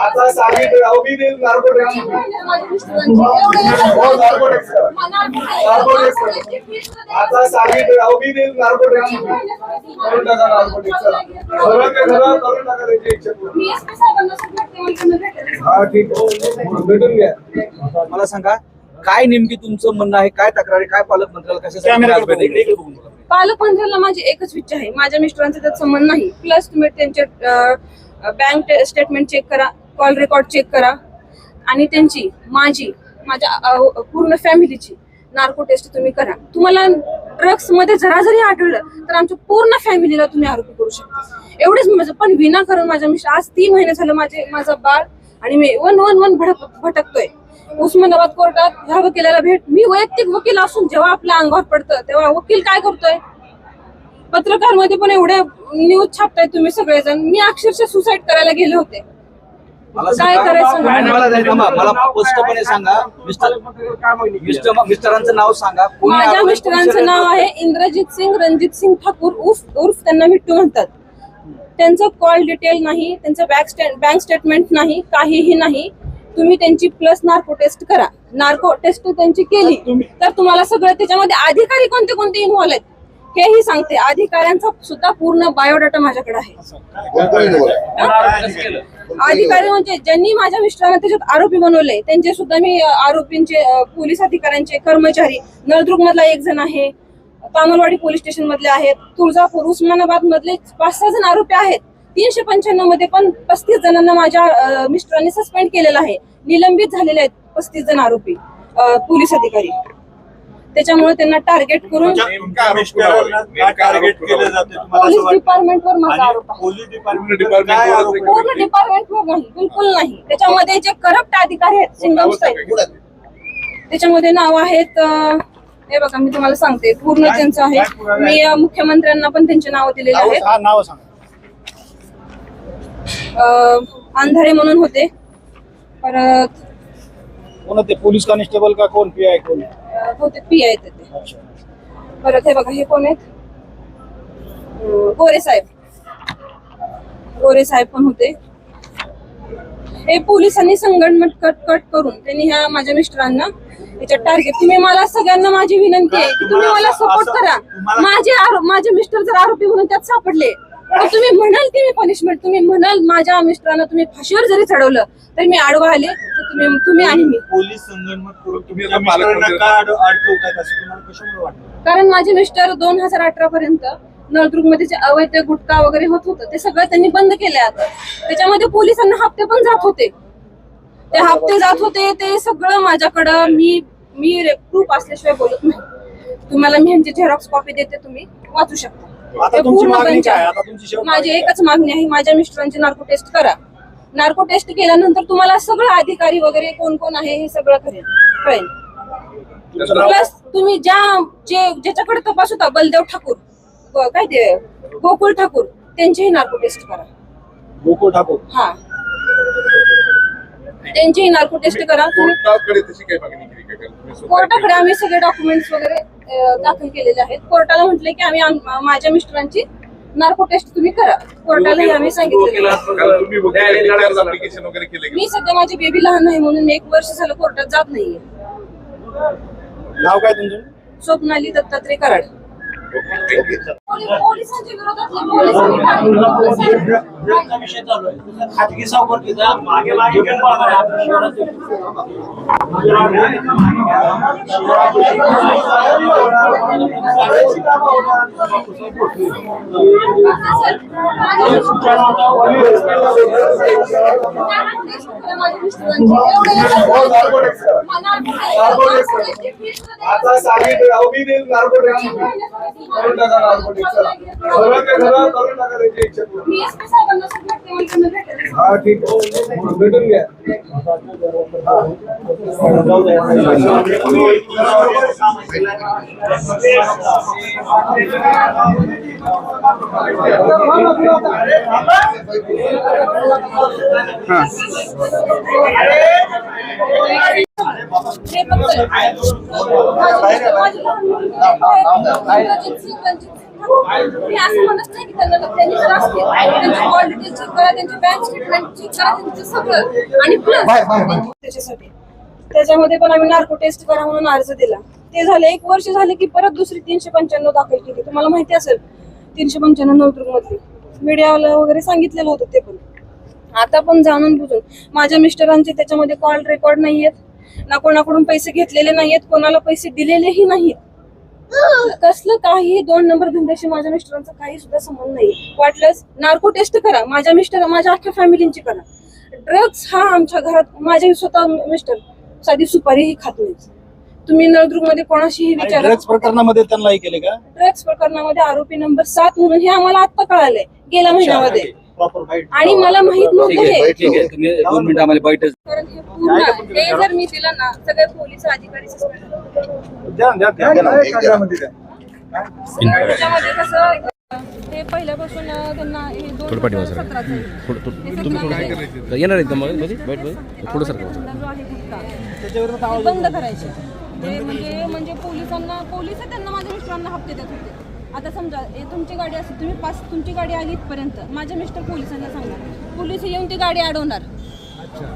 आता सांगितलं अभिनेत narcotics narcotics करून टाका नार्कोटिक्स सगळं ते घरात करून टाका त्याची इच्छा पूर्ण. हा ठीक भेटून घ्या मला सांगा काय नेमकी तुमचं म्हणणं आहे? काय तक्रारी काय पालकमंत्र्याला कशासाठी? पालकमंत्र्याला माझी एकच इच्छा आहे. माझ्या मिस्टरांचा त्यात संबंध नाही. प्लस तुम्ही त्यांचे बँक स्टेटमेंट चेक करा कॉल रेकॉर्ड चेक करा. आणि त्यांची माझी माझ्या पूर्ण फॅमिलीची नार्को टेस्ट तुम्ही करा. तुम्हाला ड्रग्समध्ये जरा जरी आढळलं तर आमच्या पूर्ण फॅमिलीला तुम्ही आरोपी करू शकता. एवढेच माझं पण विनाकारण माझ्या मिस्टर आज तीन महिने झालं माझे माझा बाळ आणि मी वन वन वन भटक भटकतोय. उस्मानाबाद कोर्टात ह्या वकिलाला भेट मी वैयक्तिक वकील असून जेव्हा आपल्या अंगावर पडतं तेव्हा वकील काय करतोय? पत्रकारमध्ये पण एवढे न्यूज छापताय तुम्ही सगळेजण. मी अक्षरशः सुसाईड करायला गेले होते. काय करायचं मला स्पष्टपणे सांगा. मिस्टर मिस्टर मिस्टरांचं नाव सांगा. माझ्या मिस्टरांचं नाव आहे इंद्रजित सिंग रणजित सिंग ठाकूर. उर्फ उर्फ त्यांना मिट्टू म्हणतात. त्यांचं कॉल डिटेल नाही त्यांचं बँक स्टेटमेंट नाही काहीही नाही. तुम्ही त्यांची प्लस नार्को टेस्ट करा. नार्को टेस्ट त्यांची केली तर तुम्हाला सगळं त्याच्यामध्ये अधिकारी कोणते कोणते इन्व्हॉल्व आहेत? हेही सांगते. अधिकाऱ्यांचा सुद्धा पूर्ण बायोडाटा माझ्याकडे आहे. अधिकारी म्हणजे ज्यांनी माझ्या मिस्टरांना त्याच्यात आरोपी बनवले त्यांचे सुद्धा मी आरोपींचे पोलीस अधिकाऱ्यांचे कर्मचारी नळदुर्ग मधला एक जण आहे तामलवाडी पोलीस स्टेशन मधले आहेत तुळजापूर उस्मानाबाद मधले पाच सहा जण आरोपी आहेत. तीनशे पंच्याण्णवमध्ये पण पस्तीस जणांना माझ्या मिस्टरांनी सस्पेंड केलेलं आहे. निलंबित झालेले आहेत पस्तीस जण आरोपी पोलीस अधिकारी. त्याच्यामुळे त्यांना टार्गेट करून टार्गेट केलं जाते तुम्हाला पोलीस असं वाटतं? डिपार्टमेंट वर माझा आरोप आहे? पूर्ण डिपार्टमेंटवर नाही बिलकुल नाही. त्याच्यामध्ये जे करप्ट अधिकारी आहेत सिंगम त्याच्यामध्ये नाव आहेत हे बघा मी तुम्हाला सांगते. पूर्ण त्यांचं आहे मी मुख्यमंत्र्यांना पण त्यांचे नाव दिलेले आहेत. हा नाव सांगा. अं, अंधारे म्हणून होते. परत कोण ते पोलीस कॉन्स्टेबल का कोण? पी आय कोण? अं, बहुतेक पी आहेत ते. परत हे बघा हे कोण आहेत? अं, गोरे साहेब. गोरे साहेब पण होते. हे पोलिसांनी संगणमत कट कट करून त्यांनी ह्या माझ्या मिस्टरांना याच्यात टार्गेट तुम्ही मला सगळ्यांना माझी विनंती आहे की तुम्ही मला सपोर्ट करा. माझे आरो- माझे मिस्टर जर आरोपी म्हणून त्यात सापडले तर तुम्ही म्हणाल की मी पनिशमेंट तुम्ही म्हणाल माझ्या मिस्टरांना तुम्ही फाशीवर जरी चढवलं तर मी आडवा आले तर तुम्ही तुम्ही आणि मी. पोलीस संगणमत करून तुम्ही आता मिस्टरांना पालकमंत्री- का अड- अडकवतायत असं तुम्हाला कशामुळे वाटतं? कारण माझे मिस्टर दोन हजार अठरा पर्यंत नळदुर्गमध्ये जे अवैध गुटखा वगैरे होत होतं ते सगळं त्यांनी बंद केले आता. त्याच्यामध्ये पोलिसांना हप्ते पण जात होते. ते हप्ते जात होते ते सगळं माझ्याकडं मी मी प्रूफ असल्याशिवाय बोलत नाही. तुम्हाला मी ह्यांची झेरॉक्स कॉपी देते तुम्ही वाचू शकता. आता ते तुमची पूर्ण मागणी त्यांच्या- काय? आता तुमची शेवट माझी मागणी एकच मागणी आहे माझ्या मिस्टरांची नार्को टेस्ट करा. नार्को टेस्ट केल्यानंतर तुम्हाला सगळं अधिकारी वगैरे कोण कोण आहे हे सगळं करेल. कळेल. प्लस तुम्ही ज्या जे ज्याच्याकडे तपास होता बलदेव ठाकूर काय ते गोकुळ ठाकूर त्यांचीही नार्को टेस्ट करा. गोकुळ ठाकूर? हा. त्यांचीही नार्को टेस्ट करा. तुम्ही कोर्टाकडे तशी काही मागणी केली का? कारण तुम्ही स्वतः कोर्टाकडे आम्ही सगळे डॉक्युमेंट्स वगैरे दाखल केलेले आहेत. कोर्टाला म्हटले की आम्ही आम- माझ्या मिस्टरांची नार्को टेस्ट तुम्ही करा. कोर्टालाही आम्ही का? मी सध्या माझी बेबी लहान आहे म्हणून एक वर्ष झालं कोर्टात जात नाहीये. नाव काय तुमचं? स्वप्नाली दत्तात्रय कराड. ओके. पोलिसांच्या खाजगी मागे मागे आता सांगितलं अवघी देईल नार्कोटिक्स करून टाका नार्कोटिक्स करून टाका त्याची इच्छा हा ठीक. भेटून घ्या. जाऊ द्या मी असं म्हणत नाही की त्यांना त्यांनी जर असतील त्यांची क्वालिटी चेक करा त्यांची बँक स्टेटमेंट चेक करा त्यांचं सगळं आणि प्लस त्याच्यासाठी त्याच्यामध्ये पण आम्ही नार्को टेस्ट करा म्हणून अर्ज दिला ते झाले एक वर्ष झाले की परत दुसरी तीनशे पंच्याण्णव दाखल केली. तुम्हाला माहिती असेल तीनशे पंच्याण्णव नवदुर्ग मधली मीडियाला वगैरे सांगितलेलं होतं ते पण. आता पण जाणून बुजून. माझ्या मिस्टरांचे त्याच्यामध्ये कॉल रेकॉर्ड नाहीयेत. ना कोणाकडून पैसे घेतलेले नाहीयेत कोणाला पैसे दिलेलेही नाहीत कसलं काही दोन नंबर धंद्याशी माझ्या मिस्टरांचा काही सुद्धा संबंध नाही. वाटलंच नार्को टेस्ट करा. माझ्या मिस्टर माझ्या अख्ख्या फॅमिलींची करा. ड्रग्स हा आमच्या घरात माझे स्वतः मिस्टर साधी सुपारीही खात नाहीत. तुम्ही नळदुर्गमध्ये कोणाशीही विचारा. ड्रग्ज प्रकरणामध्ये त्यांना हे केले का? ड्रग्स प्रकरणामध्ये आरोपी नंबर सात म्हणून हे आम्हाला आता कळालंय गेल्या महिन्यामध्ये. प्रॉपर आणि मला माहीत ठीक नव्हतं आहे हे. ठीक आहे तुम्ही दोन मिनिटं आम्हाला बैठक कारण हे पूर्ण हे जर मी दिलं ना सगळे पोलीस अधिकारी suspend होतील. द्या द्या द्या. द्या. ना. कागदामध्ये द्या. त्याच्यामध्ये कसं हे पहिल्यापासून त्यांना हे दोन हजार सतराचं आहे. हे सतरा येणार आहेत का मग? मध्ये? बैठमध्ये? थोडं सर धंदा जो आहे गुटखा, ते बंद करायचे. ते म्हणजे म्हणजे पोलिसांना पोलीस त्यांना माझ्या मिस्टरांना हप्ते देत होते. आता समजा तुमची गाडी असेल तुम्ही पास तुमची गाडी आली इथपर्यंत माझे मिस्टर पोलिसांना सांगणार. पोलीस येऊन ती गाडी अडवणार.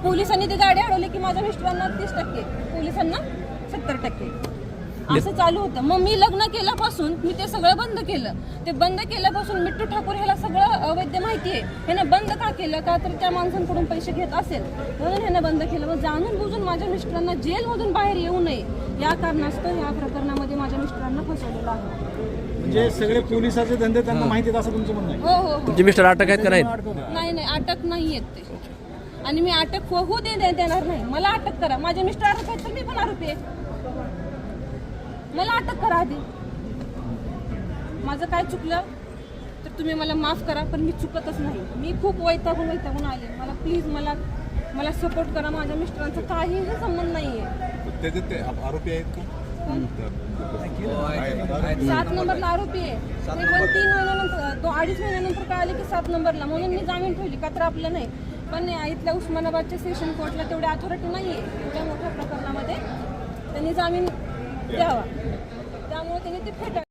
पोलिसांनी ती गाडी अडवली की माझ्या मिस्टरांना तीस टक्के पोलिसांना सत्तर टक्के. असं चालू होतं. मग मी लग्न केल्यापासून मी ते सगळं बंद केलं. ते बंद केल्यापासून मिट्टू ठाकूर ह्याला सगळं अवैध माहिती आहे. ह्यानं बंद का केलं? का तर त्या माणसांकडून पैसे घेत असेल. म्हणून ह्यानं बंद केलं. मग जाणून बुजून माझ्या मिस्टरांना जेलमधून बाहेर येऊ नये. या कारणास्तव या प्रकरणामध्ये माझ्या मिस्टरांना फसवलेलं आहे. म्हणजे सगळे पोलिसाचे धंदे त्यांना माहिती आहेत असं तुमचं म्हणणं आहे. हो हो हो. तुमचे मिस्टर अटक आहेत का नाहीत? नाही नाही. अटक नाही येत ते. आणि मी अटक हो- होऊ दे दे- देणार नाही. मला अटक करा. माझे मिस्टर आरोपी आहेत तर मी पण आरोपी आहे. मला अटक करा आधी. माझं काय चुकलं तर तुम्ही मला माफ करा पण मी चुकतच नाही. मी खूप वैतागून वैतागून आले. मला प्लीज मला मला सपोर्ट करा. माझ्या मिस्टरांचा काहीही संबंध नाही आहे त्याचे ते आरोपी आहेत का? सात नंबरला आरोपी आहे. ते पण तीन महिन्यानंतर तो अडीच महिन्यानंतर कळाले की सात नंबरला. म्हणून मी जामीन ठेवली. का तर आपलं नाही. पण इथल्या उस्मानाबादच्या सेशन कोर्टला तेवढी अथॉरिटी नाही आहे एवढ्या मोठ्या प्रकरणामध्ये त्यांनी जामीन द्यावा. त्यामुळे त्यांनी ते फेटाळ